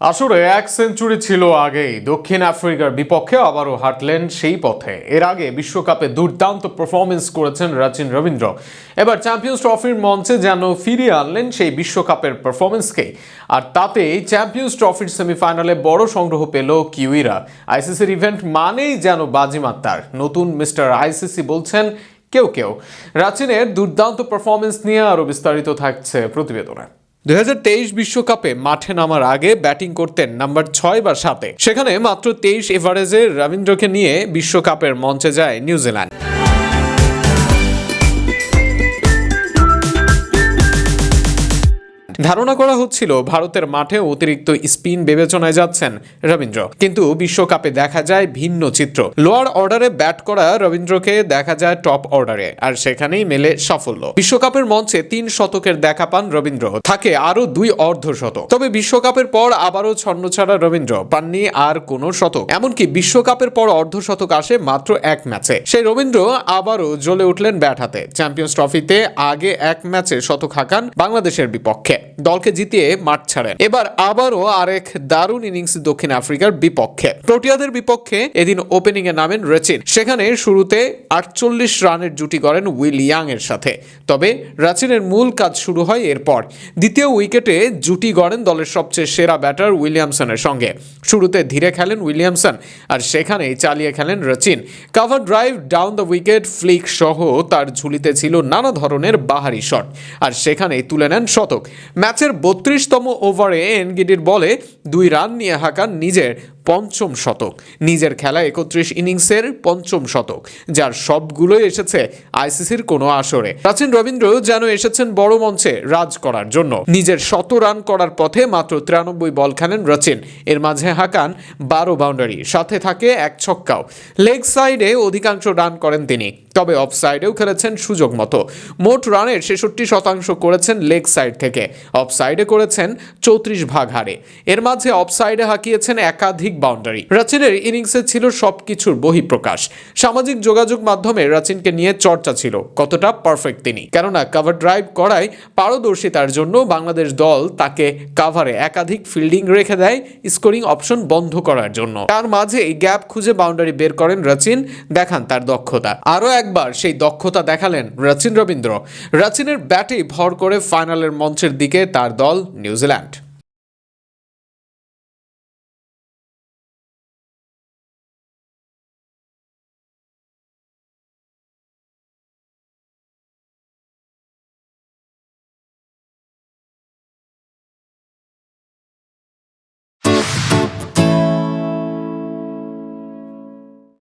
আসলে এক সেঞ্চুরি ছিল আগেই। দক্ষিণ আফ্রিকার বিপক্ষে আবারও হাঁটলেন সেই পথে। এর আগে বিশ্বকাপে দুর্দান্ত পারফরমেন্স করেছেন রাচিন রবীন্দ্র। এবার চ্যাম্পিয়ন্স ট্রফির মঞ্চে যেন ফিরিয়ে আনলেন সেই বিশ্বকাপের পারফরমেন্সকেই আর তাতেই চ্যাম্পিয়ন্স ট্রফির সেমিফাইনালে বড় সংগ্রহ পেল কিউইরা। আইসিসির ইভেন্ট মানেই যেন বাজিমাত তার। নতুন মিস্টার আইসিসি বলছেন কেউ কেউ। রাচিনের দুর্দান্ত পারফরমেন্স নিয়ে আরও বিস্তারিত থাকছে প্রতিবেদনে। দুই বিশ্বকাপে মাঠে নামার আগে ব্যাটিং করতেন নাম্বার ছয় বা সাতে। সেখানে মাত্র তেইশ এভারেজের রবীন্দ্রকে নিয়ে বিশ্বকাপের মঞ্চে যায় নিউজিল্যান্ড। ধারণা করা হচ্ছিল ভারতের মাঠে অতিরিক্ত স্পিন বিবেচনায় যাচ্ছেন রবীন্দ্র। কিন্তু বিশ্বকাপে দেখা যায় ভিন্ন চিত্র। লোয়ার অর্ডারে ব্যাট করা রবীন্দ্রকে দেখা যায় টপ অর্ডারে, আর সেখানেই মেলে সাফল্য। বিশ্বকাপের মঞ্চে তিন শতকের দেখা পান রবীন্দ্র। থাকে আরও দুই অর্ধ শতক তবে বিশ্বকাপের পর আবারও ছন্ন ছাড়া রবীন্দ্র। পাননি আর কোনো শতক। এমনকি বিশ্বকাপের পর অর্ধ শতক আসে মাত্র এক ম্যাচে। সেই রবীন্দ্র আবারও জ্বলে উঠলেন ব্যাট হাতে। চ্যাম্পিয়ন্স ট্রফিতে আগে এক ম্যাচে শতক হাঁকান বাংলাদেশের বিপক্ষে। দলকে জিতিয়ে মাঠ ছাড়েন। এবার আবারও আরেক দারুণ ইনিংস দক্ষিণ আফ্রিকার বিপক্ষে। প্রোটিয়াদের বিপক্ষে এদিন ওপেনিং এ নামেন রচিন। সেখানে শুরুতে আটচল্লিশ রানের জুটি করেন উইল ইয়াং এর সাথে। তবে রাচিনের মূল কাজ শুরু হয় এরপর। দ্বিতীয় উইকেটে জুটি গড়েন দলের সবচেয়ে সেরা ব্যাটার উইলিয়ামসনের সঙ্গে। শুরুতে ধীরে খেলেন উইলিয়ামসন আর সেখানেই চালিয়ে খেলেন Rachin. Cover drive, down the wicket, flick সহ তার ঝুলিতে ছিল নানা ধরনের বাহারি শট। আর সেখানেই তুলে নেন শতক। ম্যাচের বত্রিশতম ওভারে এনগিডির বলে দুই রান নিয়ে হাঁকান নিজের পঞ্চম শতক। নিজের খেলা একত্রিশ ইনিংসের পঞ্চম শতক, যার সবগুলোই এসেছে আইসিসির কোনো আসরে। প্রাচীন রবীন্দ্র যেন এসেছেন বড় মঞ্চে রাজ করার জন্য। নিজের শত রান করার পথে মাত্র তিরানব্বই বল খেলেন রচিন। এর মাঝে হাঁকান বারো বাউন্ডারি, সাথে থাকে এক ছক্কাও। লেগ সাইডে অধিকাংশ রান করেন তিনি, তবে অফ সাইডেও খেলেছেন সুযোগ মতো। মোট রানের ছেষট্টি শতাংশ করেছেন লেগ সাইড থেকে অফ সাইডে করেছেন চৌত্রিশ ভাগ হারে। এর মাঝে অফ সাইডে হাঁকিয়েছেন একাধিক বাউন্ডারি রাচিনের ইনিংসে ছিল সবকিছুর বহিঃপ্রকাশ। সামাজিক যোগাযোগ মাধ্যমে রাচিনকে নিয়ে চর্চা ছিল, কতটা পারফেক্ট তিনি। কেননা কাভার ড্রাইভ করায় পারদর্শিতার জন্য বাংলাদেশ দল তাকে কাভারে একাধিক ফিল্ডিং রেখে দেয় স্কোরিং অপশন বন্ধ করার জন্য। তার মাঝে গ্যাপ খুঁজে বাউন্ডারি বের করেন রাচিন, দেখান তার দক্ষতা। আরও একবার সেই দক্ষতা দেখালেন রাচিন রবীন্দ্র। রাচিনের ব্যাটে ভর করে ফাইনালের মঞ্চের দিকে তার দল নিউজিল্যান্ড।